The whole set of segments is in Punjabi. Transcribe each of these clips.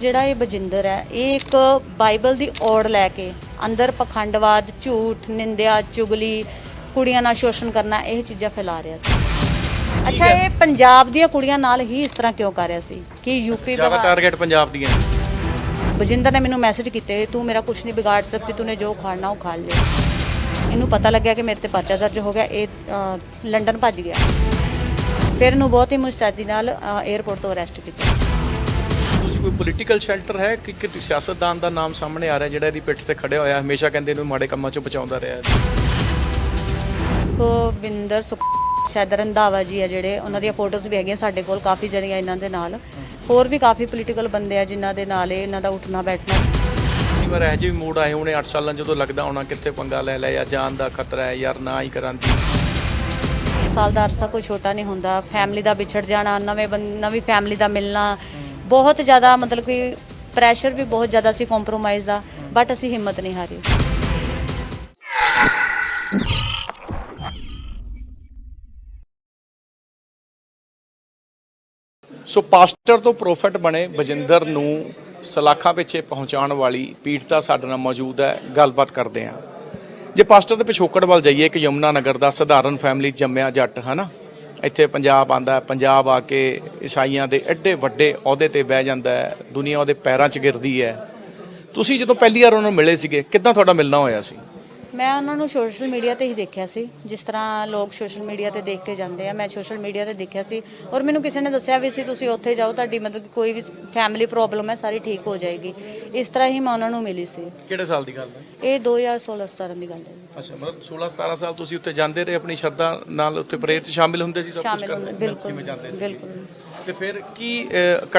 ਜਿਹੜਾ ਇਹ ਬਜਿੰਦਰ ਹੈ ਇਹ ਇੱਕ ਬਾਈਬਲ ਦੀ ਔੜ ਲੈ ਕੇ ਅੰਦਰ ਪਖੰਡਵਾਦ ਝੂਠ ਨਿੰਦਿਆ ਚੁਗਲੀ ਕੁੜੀਆਂ ਨਾਲ ਸ਼ੋਸ਼ਣ ਕਰਨਾ ਇਹ ਚੀਜ਼ਾਂ ਫੈਲਾ ਰਿਹਾ ਸੀ। ਅੱਛਾ ਇਹ ਪੰਜਾਬ ਦੀਆਂ ਕੁੜੀਆਂ ਨਾਲ ਹੀ ਇਸ ਤਰ੍ਹਾਂ ਕਿਉਂ ਕਰ ਰਿਹਾ ਸੀ? ਕਿ ਯੂਪੀ ਜ਼ਿਆਦਾ ਟਾਰਗੇਟ ਪੰਜਾਬ ਦੀਆਂ। ਬਜਿੰਦਰ ਨੇ ਮੈਨੂੰ ਮੈਸੇਜ ਕੀਤੇ ਤੂੰ ਮੇਰਾ ਕੁਝ ਨਹੀਂ ਵਿਗਾੜ ਸਕਦੀ ਤੂਨੇ ਜੋ ਖਾਣਾ ਉਹ ਖਾ ਲੈ ਇਹਨੂੰ ਪਤਾ ਲੱਗਿਆ ਕਿ ਮੇਰੇ ਤੇ ਪਰਚਾ ਦਰਜ ਹੋ ਗਿਆ ਇਹ ਲੰਡਨ ਭੱਜ ਗਿਆ। ਫਿਰ ਇਹਨੂੰ ਬਹੁਤ ਹੀ ਮੁਸਤੈਦੀ ਨਾਲ 에ਅਰਪੋਰਟ ਤੋਂ ਅਰੈਸਟ ਕੀਤਾ। ਤੁਸੀਂ ਕੋਈ ਪੋਲੀਟੀਕਲ ਸ਼ੈਲਟਰ ਹੈ ਕਿ ਕਿ ਸਿਆਸਤਦਾਨ ਦਾ ਨਾਮ ਸਾਹਮਣੇ ਆ ਰਿਹਾ ਜਿਹੜਾ ਇਹਦੀ ਪਿੱਠ ਤੇ ਖੜਿਆ ਹੋਇਆ ਹਮੇਸ਼ਾ ਕਹਿੰਦੇ ਇਹਨੂੰ ਮਾੜੇ ਕੰਮਾਂ ਚੋਂ ਬਚਾਉਂਦਾ ਰਿਹਾ ਹੈ? ਗੋਬਿੰਦਰ ਸੁਖ ਸ਼ਾਇਦ ਰੰਧਾਵਾ ਜੀ ਆ ਜਿਹੜੇ ਉਹਨਾਂ ਦੀਆਂ ਫੋਟੋਜ਼ ਵੀ ਹੈਗੀਆਂ ਸਾਡੇ ਕੋਲ ਕਾਫੀ ਜਣੀਆਂ ਇਹਨਾਂ ਦੇ ਨਾਲ। ਹੋਰ ਵੀ ਕਾਫੀ ਪੋਲੀਟੀਕਲ ਬੰਦੇ ਆ ਜਿਨ੍ਹਾਂ ਦੇ ਨਾਲ ਇਹ ਇਹਨਾਂ ਦਾ ਉੱਠਣਾ ਬੈਠਣਾ। ਕਈ ਵਾਰ ਇਹੋ ਜਿਹੇ ਵੀ ਮੂਡ ਆਏ ਹੋਣੇ 8 ਸਾਲਾਂ ਜਦੋਂ ਲੱਗਦਾ ਹੋਣਾ ਕਿੱਥੇ ਪੰਗਾ ਲੈ ਲਿਆ ਜਾਂ ਜਾਨ ਦਾ ਖਤਰਾ ਹੈ ਯਾਰ ਨਾ ਹੀ ਕਰਾਂਦੀ ਸਾਲ ਦਾ ਅਰਸਾ ਕੋਈ ਛੋਟਾ ਨਹੀਂ ਹੁੰਦਾ ਫੈਮਿਲੀ ਦਾ ਵਿਛੜ ਜਾਣਾ ਨਵੇਂ ਬੰ- ਨਵੀਂ ਫੈਮਿਲੀ ਦਾ ਮਿਲਣਾ ਬਹੁਤ ਜ਼ਿਆਦਾ ਮਤਲਬ ਕਿ ਪ੍ਰੈਸ਼ਰ ਵੀ ਬਹੁਤ ਜ਼ਿਆਦਾ ਸੀ ਕੰਪਰੋਮਾਈਜ਼ ਦਾ ਬਟ ਅਸੀਂ ਹਿੰਮਤ ਨਹੀਂ ਹਾਰੀ। ਸੋ ਪਾਸਟਰ ਤੋਂ ਪ੍ਰੋਫਿਟ ਬਣੇ ਬਜਿੰਦਰ ਨੂੰ ਸਲਾਖਾਂ ਪਿੱਛੇ ਪਹੁੰਚਾਉਣ ਵਾਲੀ ਪੀੜਤਾ ਸਾਡੇ ਨਾਲ ਮੌਜੂਦ ਹੈ, ਗੱਲਬਾਤ ਕਰਦੇ ਹਾਂ। ਜੇ ਪਾਸਟਰ ਦੇ ਪਿਛੋਕੜ ਵੱਲ ਜਾਈਏ, ਇੱਕ ਯਮੁਨਾ ਨਗਰ ਦਾ ਸਧਾਰਨ ਫੈਮਿਲੀ ਜੰਮਿਆ ਜੱਟ, ਹਨਾ? ਇੱਥੇ ਪੰਜਾਬ ਆਂਦਾ ਪੰਜਾਬ ਆ ਕੇ ਈਸਾਈਆਂ ਦੇ ਐਡੇ ਵੱਡੇ ਅਹੁਦੇ ਤੇ ਬਹਿ ਜਾਂਦਾ ਹੈ, ਦੁਨੀਆ ਉਹਦੇ ਪੈਰਾਂ 'ਚ ਗਿਰਦੀ ਹੈ। ਤੁਸੀਂ ਜਦੋਂ ਪਹਿਲੀ ਵਾਰ ਉਹਨਾਂ ਨੂੰ ਮਿਲੇ ਸੀਗੇ, ਕਿੱਦਾਂ ਤੁਹਾਡਾ ਮਿਲਣਾ ਹੋਇਆ ਸੀ? ਮੈਂ ਉਹਨਾਂ ਨੂੰ ਸੋਸ਼ਲ ਮੀਡੀਆ ਤੇ ਹੀ ਦੇਖਿਆ ਸੀ। ਜਿਸ ਤਰ੍ਹਾਂ ਲੋਕ ਸੋਸ਼ਲ ਮੀਡੀਆ ਤੇ ਦੇਖ ਕੇ ਜਾਂਦੇ ਆ ਮੈਂ ਸੋਸ਼ਲ ਮੀਡੀਆ ਤੇ ਦੇਖਿਆ ਸੀ। ਔਰ ਮੈਨੂੰ ਕਿਸੇ ਨੇ ਦੱਸਿਆ ਵੀ ਸੀ ਤੁਸੀਂ ਉੱਥੇ ਜਾਓ ਤੁਹਾਡੀ ਮਤਲਬ ਕਿ ਕੋਈ ਵੀ ਫੈਮਿਲੀ ਪ੍ਰੋਬਲਮ ਹੈ ਸਾਰੀ ਠੀਕ ਹੋ ਜਾਏਗੀ। ਇਸ ਤਰ੍ਹਾਂ ਹੀ ਮੈਂ ਉਹਨਾਂ ਨੂੰ ਮਿਲੀ ਸੀ। ਕਿਹੜੇ ਸਾਲ ਦੀ ਗੱਲ ਹੈ? ਇਹ 2016 17 ਦੀ ਗੱਲ ਹੈ। ਅੱਛਾ ਮਤਲਬ 16 17 ਸਾਲ ਤੁਸੀਂ ਉੱਥੇ ਜਾਂਦੇ ਰਹੇ ਆਪਣੀ ਸ਼ਰਧਾ ਨਾਲ ਉੱਥੇ ਪ੍ਰੇਅਰ 'ਚ ਸ਼ਾਮਿਲ ਹੁੰਦੇ ਸੀ ਸਭ ਕੁਝ ਕਰਦੇ ਬਿਲਕੁਲ ਬਿਲਕੁਲ। ਤੇ ਫਿਰ ਕੀ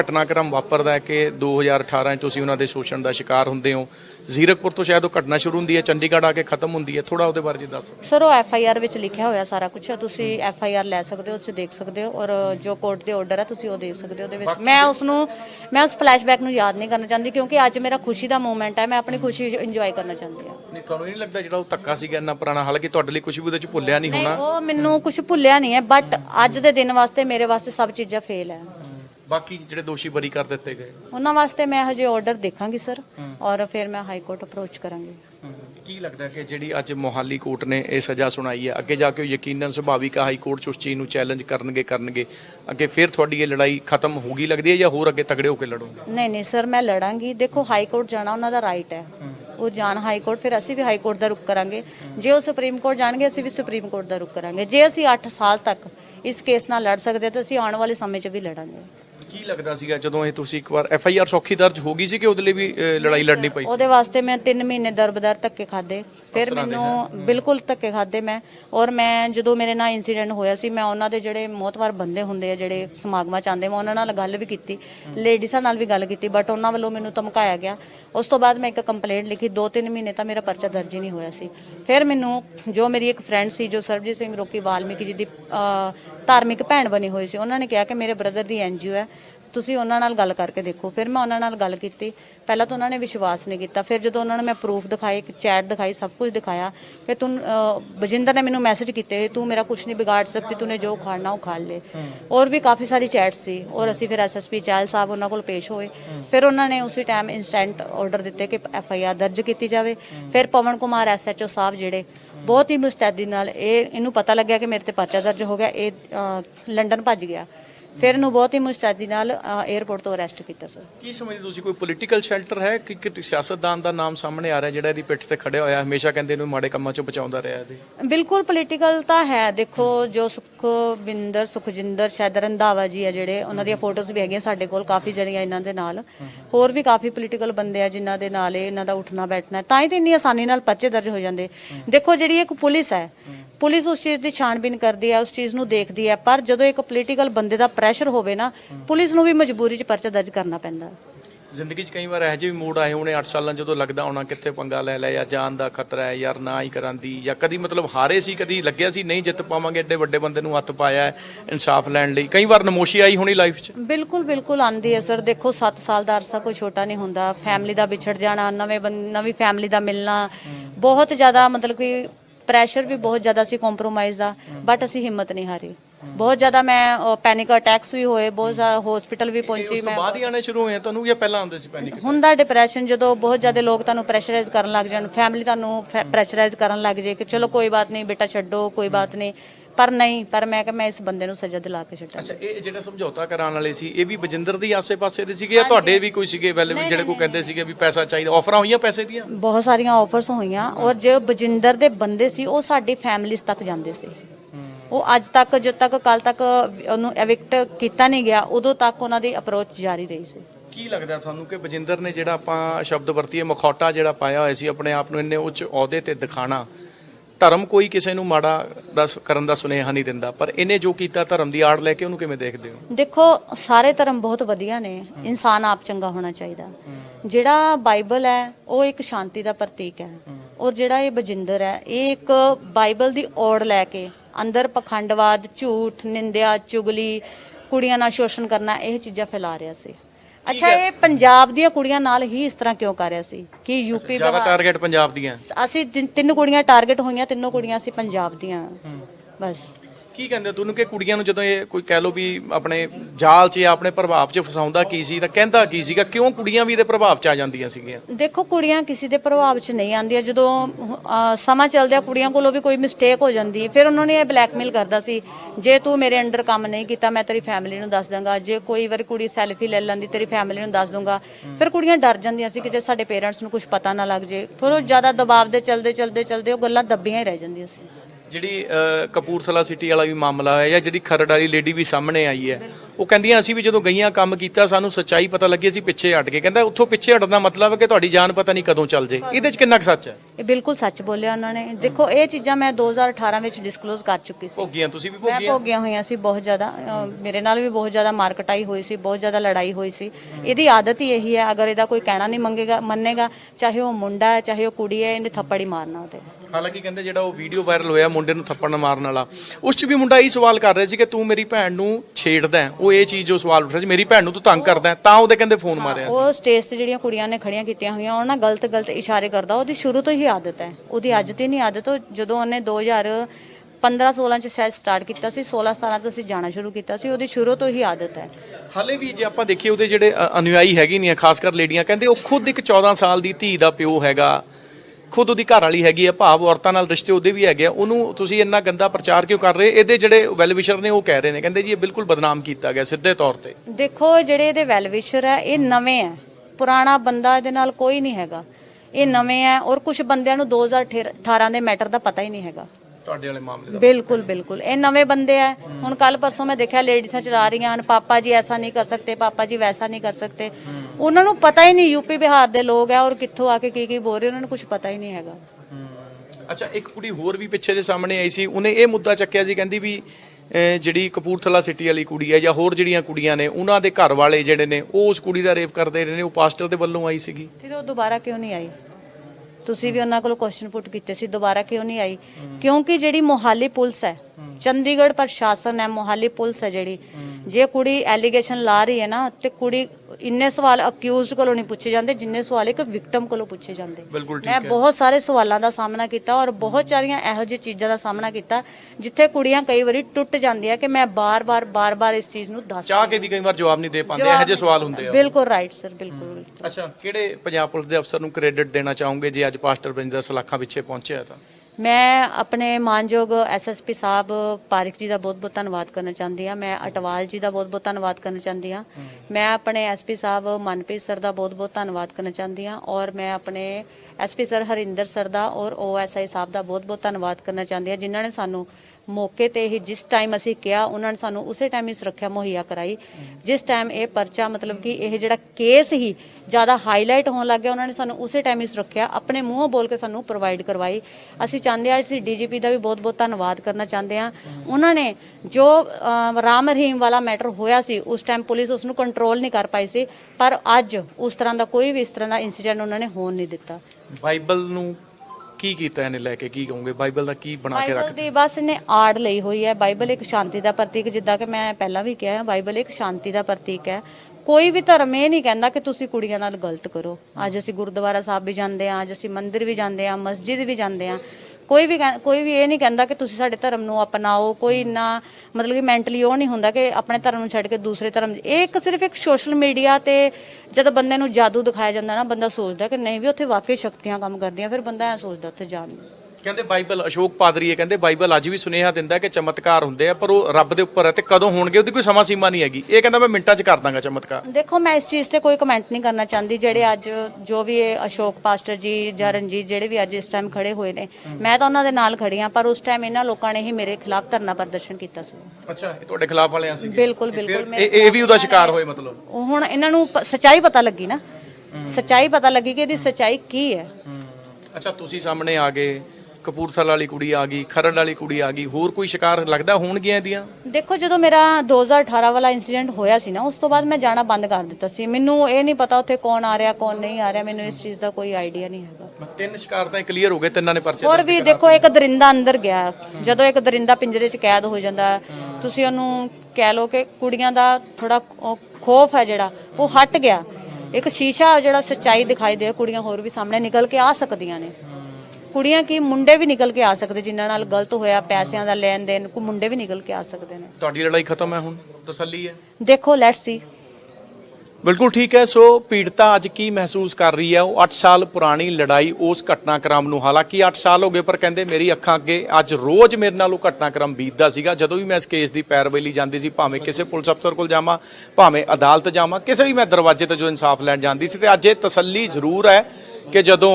ਘਟਨਾਕ੍ਰਮ ਵਾਪਰਦਾ ਹੈ ਕਿ 2018 ਚ ਤੁਸੀਂ ਉਹਨਾਂ ਦੇ ਸ਼ੋਸ਼ਣ ਦਾ ਸ਼ਿਕਾਰ ਹੁੰਦੇ ਹੋ? ਜ਼ੀਰਕਪੁਰ ਤੋਂ ਸ਼ਾਇਦ ਉਹ ਘਟਨਾ ਸ਼ੁਰੂ ਹੁੰਦੀ ਹੈ ਚੰਡੀਗੜ੍ਹ ਆ ਕੇ ਖਤਮ ਹੁੰਦੀ ਹੈ। ਥੋੜਾ ਉਹਦੇ ਬਾਰੇ ਜੀ ਦੱਸ। ਸਰ ਉਹ ਐਫ ਆਈ ਆਰ ਵਿੱਚ ਲਿਖਿਆ ਹੋਇਆ ਸਾਰਾ ਕੁਝ ਤੁਸੀਂ ਐਫ ਆਈ ਆਰ ਲੈ ਸਕਦੇ ਹੋ ਉੱਥੇ ਦੇਖ ਸਕਦੇ ਹੋ ਔਰ ਜੋ ਕੋਰਟ ਦੇ ਆਰਡਰ ਹੈ ਤੁਸੀਂ ਉਹ ਦੇਖ ਸਕਦੇ ਹੋ ਉਹਦੇ ਵਿੱਚ। ਮੈਂ ਉਸ ਨੂੰ ਮੈਂ ਉਸ ਫਲੈਸ਼ਬੈਕ ਨੂੰ ਯਾਦ ਨਹੀਂ ਕਰਨਾ ਚਾਹੁੰਦੀ ਕਿਉਂਕਿ ਅੱਜ ਮੇਰਾ ਖੁਸ਼ੀ ਦਾ ਮੂਮੈਂਟ ਹੈ ਮੈਂ ਆਪਣੀ ਖੁਸ਼ੀ ਇੰਜੋਏ ਕਰਨਾ ਚਾਹੁੰਦੀ ਹਾਂ। ਨਹੀਂ ਤੁਹਾਨੂੰ ਨਹੀਂ ਲੱਗਦਾ ਜਿਹੜਾ ਉਹ ਧੱਕਾ ਸੀਗਾ ਇੰਨਾ ਪੁਰਾਣਾ? ਹਾਲਾਂਕਿ ਤੁਹਾਡੇ ਲਈ ਕੁਝ ਵੀ ਉਹਦੇ ਚ ਭੁੱਲਿਆ ਨਹੀਂ ਨਹੀਂ ਹੋਣਾ। ਉਹ ਮੈਨੂੰ ਕੁਝ ਭੁੱਲਿਆ ਨਹੀਂ ਹੈ ਬਟ ਅੱਜ ਦੇ ਦਿਨ ਵਾਸਤੇ ਮੇਰੇ ਵਾਸਤੇ ਸਭ ਚੀਜ਼ਾਂ ਫੇਲ ਹੈ। ਬਾਕੀ ਜਿਹੜੇ ਦੋਸ਼ੀ ਬਰੀ ਕਰ ਦਿੱਤੇ ਗਏ? ਉਹਨਾਂ ਵਾਸਤੇ ਮੈਂ ਹਜੇ ਆਰਡਰ ਦੇਖਾਂਗੀ ਸਰ ਔਰ ਫਿਰ ਮੈਂ ਹਾਈ ਕੋਰਟ ਅਪਰੋਚ ਕਰਾਂਗੀ। ਕੀ ਲੱਗਦਾ ਕਿ ਜਿਹੜੀ ਅੱਜ ਮੋਹਾਲੀ ਕੋਰਟ ਨੇ ਇਹ ਸਜ਼ਾ ਸੁਣਾਈ ਹੈ? ਅੱਗੇ ਜਾ ਕੇ ਯਕੀਨਨ ਸੁਭਾਵਿਕ ਹਾਈ ਕੋਰਟ 'ਚ ਉਸ ਚੀਜ਼ ਨੂੰ ਚੈਲੰਜ ਕਰਨਗੇ ਕਰਨਗੇ। ਅੱਗੇ ਫਿਰ ਤੁਹਾਡੀ ਇਹ ਲੜਾਈ ਖਤਮ ਹੋਗੀ ਲੱਗਦੀ ਹੈ ਜਾਂ ਹੋਰ ਅੱਗੇ ਤਗੜੇ ਹੋ ਕੇ ਲੜੋਗੇ? ਨਹੀਂ ਨਹੀਂ ਸਰ ਮੈਂ ਲੜਾਂਗੀ। ਦੇਖੋ ਹਾਈ ਕੋਰਟ ਜਾਣਾ ਉਹਨਾਂ ਦਾ ਰਾਈਟ ਹੈ। ਉਹ ਜਾਣ ਹਾਈ ਕੋਰਟ ਫਿਰ ਅਸੀਂ ਵੀ ਹਾਈ ਕੋਰਟ ਦਾ ਰੁਖ ਕਰਾਂਗੇ। ਜੇ ਉਹ ਸੁਪਰੀਮ ਕੋਰਟ ਜਾਣਗੇ ਅਸੀਂ ਵੀ ਸੁਪਰੀਮ ਕੋਰਟ ਦਾ ਰੁਖ ਕਰਾਂਗੇ। ਜੇ ਅਸੀਂ 8 ਸਾਲ ਤੱਕ ਇਸ ਕੇਸ ਨਾਲ ਲੜ ਸਕਦੇ ਤਾਂ ਅਸੀਂ ਆਉਣ ਵਾਲੇ ਸਮੇਂ 'ਚ ਵੀ ਲੜਾਂਗੇ। ਕੀ ਲੱਗਦਾ ਸੀਗਾ ਜਦੋਂ ਇਹ ਤੁਸੀਂ ਇੱਕ ਵਾਰ ਐਫ ਆਈ ਆਰ ਸੌਖੀ ਦਰਜ ਹੋ ਗਈ ਸੀ ਕਿ ਉਹਦੇ ਲਈ ਵੀ ਲੜਾਈ ਲੜਨੀ ਪਈ ਸੀ? ਉਹਦੇ ਵਾਸਤੇ ਮੈਂ 3 ਮਹੀਨੇ ਦਰਬਦਰ ਧੱਕੇ ਖਾਦੇ ਫਿਰ ਮੈਨੂੰ ਬਿਲਕੁਲ ਧੱਕੇ ਖਾਦੇ ਮੈਂ। ਔਰ ਮੈਂ ਜਦੋਂ ਮੇਰੇ ਨਾਲ ਇਨਸੀਡੈਂਟ ਹੋਇਆ ਸੀ ਮੈਂ ਉਹਨਾਂ ਦੇ ਜਿਹੜੇ ਮੋਤਵਾਰ ਬੰਦੇ ਹੁੰਦੇ ਆ ਜਿਹੜੇ ਸਮਾਗਮਾਂ ਚ ਆਉਂਦੇ ਮੈਂ ਉਹਨਾਂ ਨਾਲ ਗੱਲ ਵੀ ਕੀਤੀ। ਲੇਡੀਜ਼ਾਂ ਨਾਲ ਵੀ ਗੱਲ ਕੀਤੀ ਬਟ ਉਹਨਾਂ ਵੱਲੋਂ ਮੈਨੂੰ ਧਮਕਾਇਆ ਗਿਆ। ਉਸ ਤੋਂ ਬਾਅਦ ਮੈਂ ਇੱਕ ਕੰਪਲੇਂਟ ਲਿਖੀ 2-3 ਮਹੀਨੇ ਤਾਂ ਮੇਰਾ ਪਰਚਾ ਦਰਜ ਹੀ ਨਹੀਂ ਹੋਇਆ ਸੀ। ਫਿਰ ਮੈਨੂੰ ਜੋ ਮੇਰੀ ਇੱਕ ਫਰੈਂਡ ਸੀ ਜੋ ਸਰਬਜੀਤ ਸਿੰਘ ਰੋਕੀ ਵਾਲਮੀਕੀ ਜੀ ਦੀ ਧਾਰਮਿਕ ਭੈਣ ਬਣੀ ਹੋਈ ਸੀ। ਉਹਨਾਂ ਨੇ ਕਿਹਾ ਕਿ ਮੇਰੇ ਬ੍ਰਦਰ ਦੀ ਐਨਜੀਓ ਹੈ। ਤੁਸੀਂ ਉਹਨਾਂ ਨਾਲ ਗੱਲ ਕਰਕੇ ਦੇਖੋ। ਫਿਰ ਮੈਂ ਉਹਨਾਂ ਨਾਲ ਗੱਲ ਕੀਤੀ। ਪਹਿਲਾਂ ਤਾਂ ਉਹਨਾਂ ਨੇ ਵਿਸ਼ਵਾਸ ਨਹੀਂ ਕੀਤਾ। ਫਿਰ ਜਦੋਂ ਉਹਨਾਂ ਨੂੰ ਮੈਂ ਪ੍ਰੂਫ ਦਿਖਾਏ ਚੈਟ ਦਿਖਾਈ ਸਭ ਕੁਝ ਦਿਖਾਇਆ ਕਿ ਤੂੰ ਬਜਿੰਦਰ ਨੇ ਮੈਨੂੰ ਮੈਸੇਜ ਕੀਤੇ ਤੂੰ ਮੇਰਾ ਕੁਝ ਨਹੀਂ ਵਿਗਾੜ ਸਕਦੀ ਤੂਨੇ ਜੋ ਖਾਣਾ ਉਹ ਖਾ ਲੈ ਔਰ ਵੀ ਕਾਫੀ ਸਾਰੀ ਚੈਟਸ ਸੀ। ਔਰ ਅਸੀਂ ਫਿਰ ਐਸਐਸਪੀ ਚਾਲ ਸਾਹਿਬ ਉਹਨਾਂ ਕੋਲ ਪੇਸ਼ ਹੋਏ। ਫਿਰ ਉਹਨਾਂ ਨੇ ਉਸੇ ਟਾਈਮ ਇਨਸਟੈਂਟ ਆਰਡਰ ਦਿੱਤੇ ਕਿ ਐਫਆਈਆਰ ਦਰਜ ਕੀਤੀ ਜਾਵੇ। ਫਿਰ ਪਵਨ ਕੁਮਾਰ ਐਸਐਚਓ ਸਾਹਿਬ ਜਿਹੜੇ ਬਹੁਤ ਹੀ ਮੁਸਤੈਦੀ ਨਾਲ ਇਹ, ਇਹਨੂੰ ਪਤਾ ਲੱਗਿਆ ਕਿ ਮੇਰੇ ਤੇ ਪਰਚਾ ਦਰਜ ਹੋ ਗਿਆ, ਇਹ ਲੰਡਨ ਭੱਜ ਗਿਆ। ਫਿਰ ਇਹਨੂੰ ਬਹੁਤ ਹੀ ਮੁਸਤੈਦੀ ਨਾਲ 에ਅਰਪੋਰਟ ਤੋਂ ਅਰੈਸਟ ਕੀਤਾ ਸਰ ਕੀ ਸਮਝਦੇ ਤੁਸੀਂ ਕੋਈ ਪੋਲੀਟੀਕਲ ਸ਼ੈਲਟਰ ਹੈ? ਕਿ ਕਿ ਸਿਆਸਤਦਾਨ ਦਾ ਨਾਮ ਸਾਹਮਣੇ ਆ ਰਿਹਾ ਜਿਹੜਾ ਇਹਦੀ ਪਿੱਠ ਤੇ ਖੜਿਆ ਹੋਇਆ ਹਮੇਸ਼ਾ ਕਹਿੰਦੇ ਇਹਨੂੰ ਮਾੜੇ ਕੰਮਾਂ ਚੋਂ ਬਚਾਉਂਦਾ ਰਿਹਾ ਇਹਦੇ? ਬਿਲਕੁਲ ਪੋਲੀਟੀਕਲ ਤਾਂ ਹੈ। ਦੇਖੋ ਜੋ ਸੁਖਵਿੰਦਰ ਸੁਖਜਿੰਦਰ ਸ਼ਾਇਦ ਰੰਧਾਵਾ ਜੀ ਆ ਜਿਹੜੇ ਉਹਨਾਂ ਦੀਆਂ ਫੋਟੋਜ਼ ਵੀ ਹੈਗੀਆਂ ਸਾਡੇ ਕੋਲ ਕਾਫੀ ਜਣੀਆਂ ਇਹਨਾਂ ਦੇ ਨਾਲ। ਹੋਰ ਵੀ ਕਾਫੀ ਪੋਲੀਟੀਕਲ ਬੰਦੇ ਆ ਜਿਨ੍ਹਾਂ ਦੇ ਨਾਲ ਇਹ ਇਹਨਾਂ ਦਾ ਉੱਠਣਾ ਬੈਠਣਾ। ਤਾਂ ਹੀ ਤਾਂ ਇੰਨੀ ਆਸਾਨੀ ਨਾਲ ਪਰਚੇ ਦਰਜ ਹੋ ਜਾਂਦੇ। ਦੇਖੋ ਜਿਹੜੀ ਇੱਕ ਪੁਲਿਸ ਹੈ ਪੁਲਿਸ ਉਸ ਚੀਜ਼ ਦੀ ਛਾਣਬੀਨ ਕਰਦੀ ਹੈ ਉਸ ਚੀਜ਼ ਨੂੰ ਦੇਖਦੀ ਹੈ ਪਰ ਜਦੋਂ ਇੱਕ ਪੋਲੀਟੀਕਲ ਬੰਦੇ ਦਾ ਪ੍ਰੈਸ਼ਰ ਹੋਵੇ ਨਾ ਪੁਲਿਸ ਨੂੰ ਵੀ ਮਜਬੂਰੀ 'ਚ ਪਰਚਾ ਦਰਜ ਕਰਨਾ ਪੈਂਦਾ। ਜ਼ਿੰਦਗੀ 'ਚ ਕਈ ਵਾਰ ਇਹੋ ਜਿਹੇ ਵੀ ਮੂਡ ਆਏ ਹੋਣੇ 8 ਸਾਲਾਂ ਜਦੋਂ ਲੱਗਦਾ ਹੋਣਾ ਕਿੱਥੇ ਪੰਗਾ ਲੈ ਲਿਆ ਜਾਂ ਜਾਨ ਦਾ ਖਤਰਾ ਹੈ ਯਾਰ ਨਾ ਹੀ ਕਰਾਂਦੀ ਜਾਂ ਕਦੀ ਮਤਲਬ ਹਾਰੇ ਸੀ ਕਦੀ ਲੱਗਿਆ ਸੀ ਨਹੀਂ ਜਿੱਤ ਪਾਵਾਂਗੇ ਐਡੇ ਵੱਡੇ ਬੰਦੇ ਨੂੰ ਹੱਥ ਪਾਇਆ ਹੈ ਇਨਸਾਫ ਲੈਣ ਲਈ। ਕਈ ਵਾਰ ਨਮੋਸ਼ੀ ਆਈ ਹੋਣੀ ਲਾਈਫ 'ਚ। ਬਿਲਕੁਲ ਬਿਲਕੁਲ ਆਂਦੀ ਹੈ ਸਰ ਦੇਖੋ 7 ਸਾਲ ਦਾ ਅਰਸਾ ਕੋਈ ਛੋਟਾ ਨਹੀਂ ਹੁੰਦਾ। ਫੈਮਿਲੀ ਦਾ ਵਿਛੜ ਜਾਣਾ ਨਵੇਂ ਬੰ- ਨਵੀਂ ਫੈਮਿਲੀ ਦਾ ਮਿਲਣਾ ਬਹੁਤ ਜ਼ਿਆਦਾ ਮਤਲਬ ਕਿ ਪ੍ਰੈਸ਼ਰ ਵੀ ਬਹੁਤ ਜ਼ਿਆਦਾ ਸੀ ਕੰਪਰੋਮਾਈਜ਼ ਦਾ ਬਟ ਅਸੀਂ ਹਿੰਮਤ ਨਹੀਂ ਹਾਰੀ। ਬਹੁਤ ਜ਼ਿਆਦਾ ਮੈਂ ਪੈਨਿਕ ਅਟੈਕਸ ਵੀ ਹੋਏ ਬਹੁਤ ਜ਼ਿਆਦਾ ਹਸਪੀਟਲ ਵੀ ਪਹੁੰਚੀ ਮੈਂ। ਬਾਅਦ ਹੀ ਆਣੇ ਸ਼ੁਰੂ ਹੋਏ? ਤੁਹਾਨੂੰ ਜਾਂ ਪਹਿਲਾਂ ਆਉਂਦੇ ਸੀ ਪੈਨਿਕ ਹੁੰਦਾ ਡਿਪਰੈਸ਼ਨ ਜਦੋਂ ਬਹੁਤ ਜ਼ਿਆਦਾ ਲੋਕ ਤੁਹਾਨੂੰ ਪ੍ਰੈਸ਼ਰਾਈਜ਼ ਕਰਨ ਲੱਗ ਜਾਣ ਫੈਮਿਲੀ ਤੁਹਾਨੂੰ ਪ੍ਰੈਸ਼ਰਾਈਜ਼ ਕਰਨ ਲੱਗ ਜੇ ਕਿ ਚਲੋ ਕੋਈ ਬਾਤ ਨਹੀਂ ਬੇਟਾ ਛੱਡੋ ਕੋਈ ਬਾਤ ਨਹੀਂ। ਪਰ ਨਹੀਂ ਪਰ ਮੈਂ ਕਿ ਮੈਂ ਇਸ ਬੰਦੇ ਨੂੰ ਸਜ਼ਾ ਦਿਲਾ ਕੇ ਛੱਡਾਂ ਅੱਛਾ ਇਹ ਜਿਹੜਾ ਸਮਝੌਤਾ ਕਰਾਉਣ ਵਾਲੇ ਸੀ ਇਹ ਵੀ ਬਜਿੰਦਰ ਦੀ ਆਸੇ-ਪਾਸੇ ਦੇ ਸੀਗੇ ਜਾਂ ਤੁਹਾਡੇ ਵੀ ਕੋਈ ਸੀਗੇ? ਵੈਲ ਜਿਹੜੇ ਕੋ ਕਹਿੰਦੇ ਸੀਗੇ ਵੀ ਪੈਸਾ ਚਾਹੀਦਾ ਆਫਰਾਂ ਹੋਈਆਂ ਪੈਸੇ ਦੀਆਂ? ਬਹੁਤ ਸਾਰੀਆਂ ਆਫਰਸ ਹੋਈਆਂ ਔਰ ਜੋ ਬਜਿੰਦਰ ਦੇ ਬੰਦੇ ਸੀ ਉਹ ਸਾਡੀ ਫੈਮਿਲੀਜ਼ ਤੱਕ ਜਾਂਦੇ ਸੀ। ਉਹ ਅੱਜ ਤੱਕ ਜਦ ਤੱਕ ਕੱਲ ਤੱਕ ਉਹਨੂੰ ਐਵਿਕਟ ਕੀਤਾ ਨਹੀਂ ਗਿਆ ਉਦੋਂ ਤੱਕ ਉਹਨਾਂ ਦੀ ਅਪਰੋਚ ਜਾਰੀ ਰਹੀ ਸੀ। ਕੀ ਲੱਗਦਾ ਤੁਹਾਨੂੰ ਕਿ ਬਜਿੰਦਰ ਨੇ ਜਿਹੜਾ ਆਪਾਂ ਸ਼ਬਦ ਵਰਤੀਏ ਮਖੌਟਾ ਜਿਹੜਾ ਪਾਇਆ ਹੋਇਆ ਸੀ ਆਪਣੇ ਆਪ ਨੂੰ ਇੰਨੇ ਉੱਚ ਅਹੁਦੇ ਤੇ ਦਿਖਾਣਾ ਧਰਮ ਕੋਈ ਕਿਸੇ ਨੂੰ ਮਾੜਾ ਦੱਸ ਕਰਨ ਦਾ ਸੁਨੇਹਾ ਨਹੀਂ ਦਿੰਦਾ ਪਰ ਇਹਨੇ ਜੋ ਕੀਤਾ ਧਰਮ ਦੀ ਆੜ ਲੈ ਕੇ ਉਹਨੂੰ ਕਿਵੇਂ ਦੇਖਦੇ ਹੋ? ਦੇਖੋ ਸਾਰੇ ਧਰਮ ਬਹੁਤ ਵਧੀਆ ਨੇ ਇਨਸਾਨ ਆਪ ਚੰਗਾ ਹੋਣਾ ਚਾਹੀਦਾ। ਜਿਹੜਾ ਬਾਈਬਲ ਹੈ ਉਹ ਇੱਕ ਸ਼ਾਂਤੀ ਦਾ ਪ੍ਰਤੀਕ ਹੈ। ਔਰ ਜਿਹੜਾ ਇਹ ਬਜਿੰਦਰ ਹੈ ਇਹ ਇੱਕ ਬਾਈਬਲ ਦੀ ਔੜ ਲੈ ਕੇ ਅੰਦਰ ਪਖੰਡਵਾਦ ਝੂਠ ਨਿੰਦਿਆ ਚੁਗਲੀ ਕੁੜੀਆਂ ਨਾਲ ਸ਼ੋਸ਼ਣ ਕਰਨਾ ਇਹ ਚੀਜ਼ਾਂ ਫੈਲਾ ਰਿਹਾ ਸੀ। ਅੱਛਾ ਇਹ ਪੰਜਾਬ ਦੀਆਂ ਕੁੜੀਆਂ ਨਾਲ ਹੀ ਇਸ ਤਰ੍ਹਾਂ ਕਿਉਂ ਕਰ ਰਿਹਾ ਸੀ? ਕਿ ਯੂਪੀ ਜ਼ਿਆਦਾ ਟਾਰਗੇਟ ਪੰਜਾਬ ਦੀਆਂ। ਅਸੀਂ ਤਿੰਨ- ਕੁੜੀਆਂ ਟਾਰਗੇਟ ਹੋਈਆਂ ਤਿੰਨੋਂ ਕੁੜੀਆਂ ਅਸੀਂ ਪੰਜਾਬ ਦੀਆਂ। ਬਸ। ਕੀ ਕਹਿੰਦੇ ਤੁਹਾਨੂੰ ਕਿ ਕੁੜੀਆਂ ਨੂੰ ਜਦੋਂ ਇਹ ਕੋਈ ਕਹਿ ਲੋ ਵੀ ਆਪਣੇ ਜਾਲ 'ਚ ਜਾਂ ਆਪਣੇ ਪ੍ਰਭਾਵ 'ਚ ਫਸਾਉਂਦਾ ਕੀ ਸੀ ਤਾਂ ਕਹਿੰਦਾ ਕੀ ਸੀਗਾ? ਕਿਉਂ ਕੁੜੀਆਂ ਵੀ ਇਹਦੇ ਪ੍ਰਭਾਵ 'ਚ ਆ ਜਾਂਦੀਆਂ ਸੀਗੀਆਂ? ਦੇਖੋ ਕੁੜੀਆਂ ਕਿਸੇ ਦੇ ਪ੍ਰਭਾਵ 'ਚ ਨਹੀਂ ਆਉਂਦੀਆਂ। ਜਦੋਂ ਅਹ, ਸਮਾਂ ਚੱਲਦਿਆਂ ਕੁੜੀਆਂ ਕੋਲੋਂ ਵੀ ਕੋਈ ਮਿਸਟੇਕ ਹੋ ਜਾਂਦੀ। ਹੈ ਫਿਰ ਉਹਨਾਂ ਨੇ ਇਹ ਬਲੈਕਮੇਲ ਕਰਦਾ ਸੀ ਜੇ ਤੂੰ ਮੇਰੇ ਅੰਡਰ ਕੰਮ ਨਹੀਂ ਕੀਤਾ ਮੈਂ ਤੇਰੀ ਫੈਮਿਲੀ ਨੂੰ ਦੱਸ ਦਾਂਗਾ ਜੇ ਕੋਈ ਵਾਰ ਕੁੜੀ ਸੈਲਫੀ ਲੈ ਲੈਂਦੀ ਤੇਰੀ ਫੈਮਿਲੀ ਨੂੰ ਦੱਸ ਦੂੰਗਾ ਫਿਰ ਕੁੜੀਆਂ ਡਰ ਜਾਂਦੀਆਂ ਸੀ ਕਿ ਜੇ ਸਾਡੇ ਪੇਰੈਂਟਸ ਨੂੰ ਕੁਝ ਪਤਾ ਨਾ ਲੱਗ ਜੇ। ਫਿਰ ਉਹ ਜ਼ਿਆਦਾ ਦਬਾਅ ਦੇ ਚਲਦੇ ਚਲਦੇ ਚਲਦੇ ਉਹ ਗੱਲਾਂ ਦੱਬੀਆਂ ਹੀ ਰਹਿ ਜਾਂਦੀਆਂ ਸੀ। ਜਿਹੜੀ ਕਪੂਰਥਲਾ ਸਿਟੀ ਵਾਲਾ ਵੀ ਮਾਮਲਾ ਹੈ ਜਾਂ ਜਿਹੜੀ ਖਰੜ ਵਾਲੀ ਲੇਡੀ ਵੀ ਸਾਹਮਣੇ ਆਈ ਹੈ ਉਹ ਕਹਿੰਦੀਆਂ ਅਸੀਂ ਵੀ ਜਦੋਂ ਗਈਆਂ ਕੰਮ ਕੀਤਾ ਸਾਨੂੰ ਸੱਚਾਈ ਪਤਾ ਲੱਗੀ ਅਸੀਂ ਪਿੱਛੇ ਹਟ ਗਏ। ਕਹਿੰਦਾ ਉੱਥੋਂ ਪਿੱਛੇ ਹਟਣ ਦਾ ਮਤਲਬ ਹੈ ਕਿ ਤੁਹਾਡੀ ਜਾਨ ਪਤਾ ਨਹੀਂ ਕਦੋਂ ਚੱਲ ਜੇ। ਇਹਦੇ 'ਚ ਕਿੰਨਾ ਕੁ ਸੱਚ ਹੈ? ਇਹ ਬਿਲਕੁਲ ਸੱਚ ਬੋਲਿਆ ਉਹਨਾਂ ਨੇ। ਦੇਖੋ ਇਹ ਚੀਜ਼ਾਂ ਮੈਂ 2018 ਵਿੱਚ ਡਿਸਕਲੋਜ਼ ਕਰ ਚੁੱਕੀ ਸੀ। ਭੋਗੀਆਂ ਤੁਸੀਂ ਵੀ ਮੈਂ ਭੋਗੀਆਂ ਭੋਗੀਆਂ ਹੋਈਆਂ ਸੀ ਬਹੁਤ ਜ਼ਿਆਦਾ। ਮੇਰੇ ਨਾਲ ਵੀ ਬਹੁਤ ਜ਼ਿਆਦਾ ਮਾਰਕਟਾਈ ਹੋਈ ਸੀ ਬਹੁਤ ਜ਼ਿਆਦਾ ਲੜਾਈ ਹੋਈ ਸੀ। ਇਹਦੀ ਆਦਤ ਹੀ ਇਹੀ ਹੈ ਅਗਰ ਇਹਦਾ ਕੋਈ ਕਹਿਣਾ ਨਹੀਂ ਮੰਗੇਗਾ ਮੰਨੇਗਾ ਚਾਹੇ ਉਹ ਮੁੰਡਾ ਹੈ ਚਾਹੇ ਉਹ ਕੁੜੀ ਹੈ ਇਹਨੇ ਥੱਪੜ ਹੀ ਮਾਰਨਾ ਉਹਦੇ ਹਾਲਾਂਕਿ ਕਹਿੰਦੇ ਜਿਹੜਾ ਉਹ ਵੀਡੀਓ ਵਾਇਰਲ ਹੋਇਆ ਮੁੰਡੇ ਨੂੰ ਥੱਪੜ ਮਾਰਨ ਵਾਲਾ ਉਸ 'ਚ ਵੀ ਮੁੰਡਾ ਇਹ ਸਵਾਲ ਕਰ ਰਿਹਾ ਸੀ ਕਿ ਤੂੰ ਮੇਰੀ ਭੈਣ ਨੂੰ ਛੇੜਦਾ ਹੈ। ਉਹ ਇਹ ਚੀਜ਼ ਜੋ ਸਵਾਲ ਉੱਠ ਰਿਹਾ ਸੀ ਮੇਰੀ ਭੈਣ ਨੂੰ ਤੂੰ ਤੰਗ ਕਰਦਾ ਹੈ, ਤਾਂ ਉਹਦੇ ਕਹਿੰਦੇ ਫੋਨ ਮਾਰਿਆ ਉਹ ਸਟੇਜ ਤੇ ਜਿਹੜੀਆਂ ਕੁੜੀਆਂ ਨੇ ਖੜੀਆਂ ਕੀਤੀਆਂ ਹੋਈਆਂ ਉਹਨਾਂ ਗਲਤ ਗਲਤ ਇਸ਼ਾਰੇ ਕਰਦਾ ਉਹਦੀ ਸ਼ੁਰੂ ਤੋਂ ਹੀ ਆਦਤ ਹੈ। ਉਹਦੀ ਅੱਜ ਤੇ ਨਹੀਂ ਆਦਤ ਉਹ ਜਦੋਂ ਉਹਨੇ 2015 16 ਚ ਸ਼ਾਇਦ ਸਟਾਰਟ ਕੀਤਾ ਸੀ 16 17 ਚ ਅਸੀਂ ਜਾਣਾ ਸ਼ੁਰੂ ਕੀਤਾ ਸੀ ਉਹਦੀ ਸ਼ੁਰੂ ਤੋਂ ਹੀ ਆਦਤ ਹੈ। ਹਾਲੇ ਵੀ ਜੇ ਆਪਾਂ ਦੇਖੀਏ ਉਹਦੇ ਜਿਹੜੇ ਅ, ਅਨੁਯਾਈ ਹੈਗੇ ਨਹੀਂ ਖਾਸ ਕਰ ਲੇਡੀਆਂ ਕਹਿੰਦੇ ਉਹ ਖੁਦ ਇੱਕ 14 ਸਾਲ ਦੀ ਧੀ ਦਾ ਪਿਓ ਹੈਗਾ। ਖੁਦ ਉਹਦੀ ਘਰ ਵਾਲੀ ਹੈਗੀ ਆ, ਭਾਵ ਔਰਤਾਂ ਨਾਲ ਰਿਸ਼ਤੇ ਉਹਦੇ ਵੀ ਹੈਗੇ ਆ, ਉਹਨੂੰ ਤੁਸੀਂ ਇੰਨਾ ਗੰਦਾ ਪ੍ਰਚਾਰ ਕਿਉਂ ਕਰ ਰਹੇ ਇਹਦੇ ਜਿਹੜੇ ਵੈਲਵਿਸ਼ਰ ਨੇ, ਉਹ ਕਹਿ ਰਹੇ ਨੇ, ਕਹਿੰਦੇ ਜੀ ਇਹ ਬਿਲਕੁਲ ਬਦਨਾਮ ਕੀਤਾ ਗਿਆ ਸਿੱਧੇ ਤੌਰ ਤੇ। ਦੇਖੋ, ਜਿਹੜੇ ਇਹਦੇ ਵੈਲਵਿਸ਼ਰ ਹੈ ਇਹ ਨਵੇਂ ਹੈ ਪੁਰਾਣਾ ਬੰਦਾ ਇਹਦੇ ਨਾਲ ਕੋਈ ਨਹੀਂ ਹੈਗਾ। ਇਹ ਨਵੇਂ ਹੈ ਔਰ ਕੁਝ ਬੰਦਿਆਂ ਨੂੰ 2018 ਦੇ ਮੈਟਰ ਦਾ ਪਤਾ ਹੀ ਨਹੀਂ ਹੈਗਾ। ਤੁਹਾਡੇ ਵਾਲੇ ਮਾਮਲੇ ਦਾ ਬਿਲਕੁਲ ਬਿਲकुल ਇਹ ਨਵੇਂ ਬੰਦੇ ਆ। ਹੁਣ ਕੱਲ ਪਰਸੋਂ ਮੈਂ ਦੇਖਿਆ ਲੇਡੀਜ਼ਾਂ ਚਲਾ ਰਹੀਆਂ ਹਨ। ਪਾਪਾ ਜੀ ਐਸਾ ਨਹੀਂ ਕਰ ਸਕਤੇ ਪਾਪਾ ਜੀ ਵੈਸਾ ਨਹੀਂ ਕਰ ਸਕਤੇ ਉਹਨਾਂ ਨੂੰ ਪਤਾ ਹੀ ਨਹੀਂ ਯੂਪੀ ਬਿਹਾਰ ਦੇ ਲੋਕ ਆ ਔਰ ਕਿੱਥੋਂ ਆ ਕੇ ਕੀ ਕੀ ਬੋਲ ਰਹੇ ਉਹਨਾਂ ਨੂੰ ਕੁਝ ਪਤਾ ਹੀ ਨਹੀਂ ਹੈਗਾ। ਅੱਛਾ ਇੱਕ ਕੁੜੀ ਹੋਰ ਵੀ ਪਿੱਛੇ ਜੇ ਸਾਹਮਣੇ ਆਈ ਸੀ। ਉਹਨੇ ਇਹ ਮੁੱਦਾ ਚੱਕਿਆ ਸੀ ਕਹਿੰਦੀ ਵੀ ਅਹ, ਜਿਹੜੀ ਕਪੂਰਥਲਾ ਸਿਟੀ ਵਾਲੀ ਕੁੜੀ ਹੈ ਜਾਂ ਹੋਰ ਜਿਹੜੀਆਂ ਕੁੜੀਆਂ ਨੇ ਉਹਨਾਂ ਦੇ ਘਰ ਵਾਲੇ ਜਿਹੜੇ ਨੇ ਉਹ ਉਸ ਕੁੜੀ ਦਾ ਰੇਪ ਕਰਦੇ ਰਹੇ ਨੇ ਉਹ ਪਾਸਟਰ ਦੇ ਵੱਲੋਂ ਆਈ ਸੀਗੀ। ਫਿਰ ਉਹ ਦੁਬਾਰਾ ਕਿਉਂ ਨਹੀਂ ਆਈ? ਤੁਸੀਂ ਵੀ ਉਹਨਾਂ ਕੋਲ ਕੁਐਸਚਨ ਪੁੱਟ ਕੀਤੇ ਸੀ, ਦੁਬਾਰਾ ਕਿਉਂ ਨਹੀਂ ਆਈ? ਕਿਉਂਕਿ ਜਿਹੜੀ ਮੋਹਾਲੀ ਪੁਲਿਸ ਹੈ ਚੰਡੀਗੜ੍ਹ ਪ੍ਰਸ਼ਾਸਨ ਹੈ ਮੋਹਾਲੀ ਪੁਲਿਸ ਹੈ ਜਿਹੜੀ। ਜੇ ਕੁੜੀ ਐਲੀਗੇਸ਼ਨ ਲਾ ਰਹੀ ਹੈ ਨਾ ਤੇ ਕੁੜੀ ਇੰਨੇ ਸਵਾਲ ਅਕਿਊਜ਼ਡ ਕੋਲੋਂ ਨਹੀਂ ਪੁੱਛੇ ਜਾਂਦੇ ਜਿੰਨੇ ਸਵਾਲ ਇੱਕ ਵਿਕਟਮ ਕੋਲੋਂ ਪੁੱਛੇ ਜਾਂਦੇ। ਮੈਂ ਬਹੁਤ ਸਾਰੇ ਸਵਾਲਾਂ ਦਾ ਸਾਹਮਣਾ ਕੀਤਾ ਔਰ ਬਹੁਤ ਸਾਰੀਆਂ ਇਹੋ ਜਿਹੀ ਚੀਜ਼ਾਂ ਦਾ ਸਾਹਮਣਾ ਕੀਤਾ ਜਿੱਥੇ ਕੁੜੀਆਂ ਕਈ ਵਾਰੀ ਟੁੱਟ ਜਾਂਦੀਆਂ ਕਿ ਮੈਂ ਬਾਰ-ਬਾਰ ਬਾਰ-ਬਾਰ ਇਸ ਚੀਜ਼ ਨੂੰ ਦੱਸ ਚਾਹ ਕੇ ਵੀ ਕਈ ਵਾਰ ਜਵਾਬ ਨਹੀਂ ਦੇ ਪਾਉਂਦੇ ਇਹੋ ਜਿਹੇ ਸਵਾਲ ਹੁੰਦੇ ਆ। ਬਿਲਕੁਲ ਰਾਈਟ ਸਰ ਬਿਲਕੁਲ ਅੱਛਾ ਕਿਹੜੇ ਪੰਜਾਬ ਪੁਲਿਸ ਦੇ ਅਫਸਰ ਨੂੰ ਕ੍ਰੈਡਿਟ ਦੇਣਾ ਚਾਹੋਗੇ ਜੇ ਅੱਜ ਪਾਸਟਰ ਬਰਿੰਦਰ ਸਲਾਖਾਂ ਪਿੱਛੇ ਪਹੁੰਚਿਆ ਤਾਂ? ਮੈਂ ਆਪਣੇ ਮਾਨਯੋਗ ਐਸਐਸਪੀ ਸਾਹਿਬ ਪਾਰਿਕ ਜੀ ਦਾ ਬਹੁਤ-ਬਹੁਤ ਧੰਨਵਾਦ ਕਰਨਾ ਚਾਹੁੰਦੀ ਹਾਂ। ਮੈਂ ਅਟਵਾਲ ਜੀ ਦਾ ਬਹੁਤ-ਬਹੁਤ ਧੰਨਵਾਦ ਕਰਨਾ ਚਾਹੁੰਦੀ ਹਾਂ। ਮੈਂ ਆਪਣੇ ਐਸਪੀ ਸਾਹਿਬ ਮਨਪ੍ਰੀਤ ਸਰ ਦਾ ਬਹੁਤ-ਬਹੁਤ ਧੰਨਵਾਦ ਕਰਨਾ ਚਾਹੁੰਦੀ ਹਾਂ ਔਰ ਮੈਂ ਆਪਣੇ ਐਸਪੀ ਸਰ ਹਰਿੰਦਰ ਸਰ ਦਾ ਔਰ ਓਐਸਆਈ ਸਾਹਿਬ ਦਾ ਬਹੁਤ-ਬਹੁਤ ਧੰਨਵਾਦ ਕਰਨਾ ਚਾਹੁੰਦੀ ਹਾਂ ਜਿਨ੍ਹਾਂ ਨੇ ਸਾਨੂੰ ਮੌਕੇ ਤੇ ਹੀ ਜਿਸ ਟਾਈਮ ਅਸੀਂ ਕਿਹਾ, ਉਹਨਾਂ ਨੇ ਸਾਨੂੰ ਉਸੇ ਟਾਈਮ ਹੀ ਸੁਰੱਖਿਆ ਮੁਹੱਈਆ ਕਰਾਈ। ਜਿਸ ਟਾਈਮ ਇਹ ਪਰਚਾ ਮਤਲਬ ਕਿ ਇਹ ਜਿਹੜਾ ਕੇਸ ਹੀ ਜ਼ਿਆਦਾ ਹਾਈਲਾਈਟ ਹੋਣ ਲੱਗ ਗਿਆ, ਉਹਨਾਂ ਨੇ ਸਾਨੂੰ ਉਸੇ ਟਾਈਮ ਹੀ ਸੁਰੱਖਿਆ, ਆਪਣੇ ਮੂੰਹੋਂ ਬੋਲ ਕੇ ਸਾਨੂੰ ਪ੍ਰੋਵਾਈਡ ਕਰਵਾਈ। ਅਸੀਂ ਚਾਹੁੰਦੇ ਹਾਂ ਅਸੀਂ ਡੀਜੀਪੀ ਦਾ ਵੀ ਬਹੁਤ-ਬਹੁਤ ਧੰਨਵਾਦ ਕਰਨਾ ਚਾਹੁੰਦੇ ਹਾਂ। ਉਹਨਾਂ ਨੇ ਜੋ ਰਾਮ ਰਹੀਮ ਵਾਲਾ ਮੈਟਰ ਹੋਇਆ ਸੀ, ਉਸ ਟਾਈਮ ਪੁਲਿਸ ਉਸ ਨੂੰ ਕੰਟਰੋਲ ਨਹੀਂ ਕਰ ਪਾਈ ਸੀ, ਪਰ ਅੱਜ ਉਸ ਤਰ੍ਹਾਂ ਦਾ ਕੋਈ ਵੀ ਇਸ ਤਰ੍ਹਾਂ ਦਾ ਇਨਸੀਡੈਂਟ ਉਹਨਾਂ ਨੇ ਹੋਣ ਨਹੀਂ ਦਿੱਤਾ। ਬਾਈਬਲ ਨੂੰ ਕੀ ਕੀਤਾ ਇਹਨੇ ਲੈ ਕੇ? ਕੀ ਕਹੋਗੇ? ਬਾਈਬਲ ਦਾ ਕੀ ਬਣਾ ਕੇ ਰੱਖ ਬਾਈਬਲ ਦੀ ਬਸ ਇਹਨੇ ਆੜ ਲਈ ਹੋਈ ਹੈ। ਬਾਈਬਲ ਇੱਕ ਸ਼ਾਂਤੀ ਦਾ ਪ੍ਰਤੀਕ ਜਿੱਦਾਂ ਕਿ ਮੈਂ ਪਹਿਲਾਂ ਵੀ ਕਿਹਾ ਬਾਈਬਲ ਇੱਕ ਸ਼ਾਂਤੀ ਦਾ ਪ੍ਰਤੀਕ ਹੈ। ਕੋਈ ਵੀ ਧਰਮ ਇਹ ਨਹੀਂ ਕਹਿੰਦਾ ਕਿ ਤੁਸੀਂ ਕੁੜੀਆਂ ਨਾਲ ਗਲਤ ਕਰੋ। ਅੱਜ ਅਸੀਂ ਗੁਰਦੁਆਰਾ ਸਾਹਿਬ ਵੀ ਜਾਂਦੇ ਹਾਂ ਅੱਜ ਅਸੀਂ ਮੰਦਿਰ ਵੀ ਜਾਂਦੇ ਹਾਂ ਮਸਜਿਦ ਵੀ ਜਾਂਦੇ ਹਾਂ। ਕੋਈ ਵੀ ਕਹਿ- ਕੋਈ ਵੀ ਇਹ ਨਹੀਂ ਕਹਿੰਦਾ ਕਿ ਤੁਸੀਂ ਸਾਡੇ ਧਰਮ ਨੂੰ ਅਪਣਾਓ ਕੋਈ ਇੰਨਾ ਮਤਲਬ ਕਿ ਮੈਂਟਲੀ ਉਹ ਨਹੀਂ ਹੁੰਦਾ ਕਿ ਆਪਣੇ ਧਰਮ ਨੂੰ ਛੱਡ ਕੇ ਦੂਸਰੇ ਧਰਮ ਇਹ ਇੱਕ ਸਿਰਫ ਇੱਕ ਸੋਸ਼ਲ ਮੀਡੀਆ ਤੇ ਜਦੋਂ ਬੰਦੇ ਨੂੰ ਜਾਦੂ ਦਿਖਾਇਆ ਜਾਂਦਾ ਨਾ ਬੰਦਾ ਸੋਚਦਾ ਕਿ ਨਹੀਂ ਵੀ ਉੱਥੇ ਵਾਕਈ ਸ਼ਕਤੀਆਂ ਕੰਮ ਕਰਦੀਆਂ ਫਿਰ ਬੰਦਾ ਐ ਸੋਚਦਾ ਉੱਥੇ ਜਾਣ ਨੂੰ। ਕਹਿੰਦੇ ਬਾਈਬਲ ਅਸ਼ੋਕ ਪਾਦਰੀਏ ਕਹਿੰਦੇ ਬਾਈਬਲ ਅੱਜ ਵੀ ਸੁਨੇਹਾ ਦਿੰਦਾ ਕਿ ਚਮਤਕਾਰ ਹੁੰਦੇ ਆ ਪਰ ਉਹ ਰੱਬ ਦੇ ਉੱਪਰ ਹੈ ਤੇ ਕਦੋਂ ਹੋਣਗੇ ਉਹਦੀ ਕੋਈ ਸਮਾਂ ਸੀਮਾ ਨਹੀਂ ਹੈਗੀ। ਇਹ ਕਹਿੰਦਾ ਮੈਂ ਮਿੰਟਾਂ 'ਚ ਕਰ ਦਾਂਗਾ ਚਮਤਕਾਰ। ਦੇਖੋ ਮੈਂ ਇਸ ਚੀਜ਼ ਤੇ ਕੋਈ ਕਮੈਂਟ ਨਹੀਂ ਕਰਨਾ ਚਾਹੁੰਦੀ ਜਿਹੜੇ ਅੱਜ ਜੋ ਵੀ ਇਹ ਅਸ਼ੋਕ ਪਾਸਟਰ ਜੀ ਜਾਂ ਰਣਜੀਤ ਜਿਹੜੇ ਵੀ ਅੱਜ ਇਸ ਟਾਈਮ ਖੜੇ ਹੋਏ ਨੇ ਮੈਂ ਤਾਂ ਉਹਨਾਂ ਦੇ ਨਾਲ ਖੜੀ ਹਾਂ ਪਰ ਉਸ ਟਾਈਮ ਇਹਨਾਂ ਲੋਕਾਂ ਨੇ ਹੀ ਮੇਰੇ ਖਿਲਾਫ ਧਰਨਾ ਪ੍ਰਦਰਸ਼ਨ ਕੀਤਾ ਸੀ। ਅੱਛਾ ਇਹ ਤੁਹਾਡੇ ਖਿਲਾਫ ਵਾਲਿਆਂ ਸੀ ਬਿਲਕੁਲ ਬਿਲਕੁਲ ਇਹ ਵੀ ਉਹਦਾ ਸ਼ਿਕਾਰ ਹੋਏ ਮਤਲਬ? ਹੁਣ ਇਹਨਾਂ ਨੂੰ ਸੱਚਾਈ ਪਤਾ ਲੱਗੀ ਨਾ। ਸੱਚਾਈ ਪਤਾ ਲੱਗੀ ਕਿ ਇਹਦੀ ਸੱਚਾਈ ਕੀ ਹੈ। ਅੱਛਾ ਤੁਸੀਂ ਸਾਹਮਣੇ ਆ ਗਏ। ਕਪੂਰਥਲਾ ਵਾਲੀ ਕੁੜੀ ਆ ਗਈ ਖਰੜ ਵਾਲੀ ਕੁੜੀ ਆ ਗਈ ਹੋਰ ਕੋਈ ਸ਼ਿਕਾਰ ਲੱਗਦਾ ਹੋਣਗੀਆਂ ਇਹਦੀਆਂ? ਦੇਖੋ ਜਦੋਂ ਮੇਰਾ 2018 ਵਾਲਾ ਇਨਸੀਡੈਂਟ ਹੋਇਆ ਸੀ ਨਾ ਉਸ ਤੋਂ ਬਾਅਦ ਮੈਂ ਜਾਣਾ ਬੰਦ ਕਰ ਦਿੱਤਾ ਸੀ। ਮੈਨੂੰ ਇਹ ਨਹੀਂ ਪਤਾ ਉੱਥੇ ਕੌਣ ਆ ਰਿਹਾ ਕੌਣ ਨਹੀਂ ਆ ਰਿਹਾ ਮੈਨੂੰ ਇਸ ਚੀਜ਼ ਦਾ ਕੋਈ ਆਈਡੀਆ ਨਹੀਂ ਹੈਗਾ। ਤਿੰਨ ਸ਼ਿਕਾਰ ਤਾਂ ਕਲੀਅਰ ਹੋ ਗਏ ਤਿੰਨਾਂ ਨੇ ਪਰਚੇ ਹੋਰ ਵੀ ਦੇਖੋ ਇੱਕ ਦਰਿੰਦਾ ਅੰਦਰ ਗਿਆ। ਜਦੋਂ ਇੱਕ ਦਰਿੰਦਾ ਪਿੰਜਰੇ 'ਚ ਕੈਦ ਹੋ ਜਾਂਦਾ ਤੁਸੀਂ ਉਹਨੂੰ ਕਹਿ ਲਓ ਕਿ ਕੁੜੀਆਂ ਦਾ ਥੋੜਾ ਖੋਫ ਹੈ ਜਿਹੜਾ ਉਹ ਹਟ ਗਿਆ। ਇੱਕ ਸ਼ੀਸ਼ਾ ਜਿਹੜਾ ਸੱਚਾਈ ਦਿਖਾਈ ਦੇ ਕੁੜੀਆਂ ਹੋਰ ਵੀ ਸਾਹਮਣੇ ਨਿਕਲ ਕੇ ਆ ਸਕਦੀਆਂ ਨੇ। ਕੁੜੀਆਂ ਕੀ ਮੁੰਡੇ ਵੀ ਨਿਕਲ ਕੇ ਆ ਸਕਦੇ ਜਿਨ੍ਹਾਂ ਨਾਲ ਗਲਤ ਹੋਇਆ ਪੈਸਿਆਂ ਦਾ ਲੈਣ ਦੇਣ ਕੋ ਮੁੰਡੇ ਵੀ ਨਿਕਲ ਕੇ ਆ ਸਕਦੇ ਨੇ। ਤੁਹਾਡੀ ਲੜਾਈ ਖਤਮ ਹੈ ਹੁਣ? ਤਸੱਲੀ ਹੈ? ਦੇਖੋ ਲੈਟਸ ਸੀ ਬਿਲਕੁਲ ਠੀਕ ਹੈ। ਸੋ ਪੀੜਤਾ ਅੱਜ ਕੀ ਮਹਿਸੂਸ ਕਰ ਰਹੀ ਹੈ? ਉਹ 8 ਸਾਲ ਪੁਰਾਣੀ ਲੜਾਈ ਉਸ ਘਟਨਾਕ੍ਰਮ ਨੂੰ ਹਾਲਾਂਕਿ 8 ਸਾਲ ਹੋ ਗਏ ਪਰ ਕਹਿੰਦੇ ਮੇਰੀ ਅੱਖਾਂ ਅੱਗੇ ਅੱਜ ਰੋਜ਼ ਮੇਰੇ ਨਾਲ ਉਹ ਘਟਨਾਕ੍ਰਮ ਬੀਤਦਾ ਸੀਗਾ। ਜਦੋਂ ਵੀ ਮੈਂ ਇਸ ਕੇਸ ਦੀ ਪੈਰਵੀ ਲਈ ਜਾਂਦੀ ਸੀ ਭਾਵੇਂ ਕਿਸੇ ਪੁਲਿਸ ਅਫਸਰ ਕੋਲ ਜਾਵਾਂ ਭਾਵੇਂ ਅਦਾਲਤ ਜਾਵਾਂ ਕਿਸੇ ਵੀ ਮੈਂ ਦਰਵਾਜ਼ੇ ਤੇ ਜੋ ਇਨਸਾਫ ਲੈਣ ਜਾਂਦੀ ਸੀ ਤੇ ਅੱਜ ਇਹ ਤਸੱਲੀ ਜ਼ਰੂਰ ਹੈ ਕਿ ਜਦੋਂ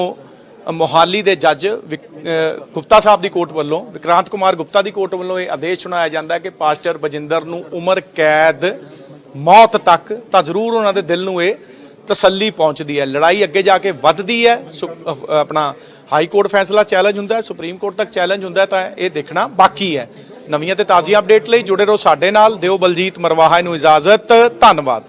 ਮੋਹਾਲੀ ਦੇ ਜੱਜ ਵਿਕ- ਗੁਪਤਾ ਸਾਹਿਬ ਦੀ ਕੋਰਟ ਵੱਲੋਂ, ਵਿਕਰਾਂਤ ਕੁਮਾਰ ਗੁਪਤਾ ਦੀ ਕੋਰਟ ਵੱਲੋਂ ਇਹ ਆਦੇਸ਼ ਸੁਣਾਇਆ ਜਾਂਦਾ ਕਿ ਪਾਸਟਰ ਬਜਿੰਦਰ ਨੂੰ ਉਮਰ ਕੈਦ, ਮੌਤ ਤੱਕ ਤਾਂ ਜ਼ਰੂਰ ਉਹਨਾਂ ਦੇ ਦਿਲ ਨੂੰ ਇਹ ਤਸੱਲੀ ਪਹੁੰਚਦੀ ਹੈ। ਲੜਾਈ ਅੱਗੇ ਜਾ ਕੇ ਵੱਧਦੀ ਹੈ। ਸੁ- ਆਪਣਾ ਹਾਈ ਕੋਰਟ ਫੈਸਲਾ ਚੈਲੰਜ ਹੁੰਦਾ ਹੈ, ਸੁਪਰੀਮ ਕੋਰਟ ਤੱਕ ਚੈਲੰਜ ਹੁੰਦਾ ਤਾਂ ਇਹ ਦੇਖਣਾ ਬਾਕੀ ਹੈ। ਨਵੀਆਂ ਤੇ ਤਾਜ਼ੀਆਂ ਅਪਡੇਟ ਲਈ ਜੁੜੇ ਰਹੋ ਸਾਡੇ ਨਾਲ। ਦਿਓ ਬਲਜੀਤ ਮਰਵਾਹਾ ਨੂੰ ਇਜਾਜ਼ਤ। ਧੰਨਵਾਦ।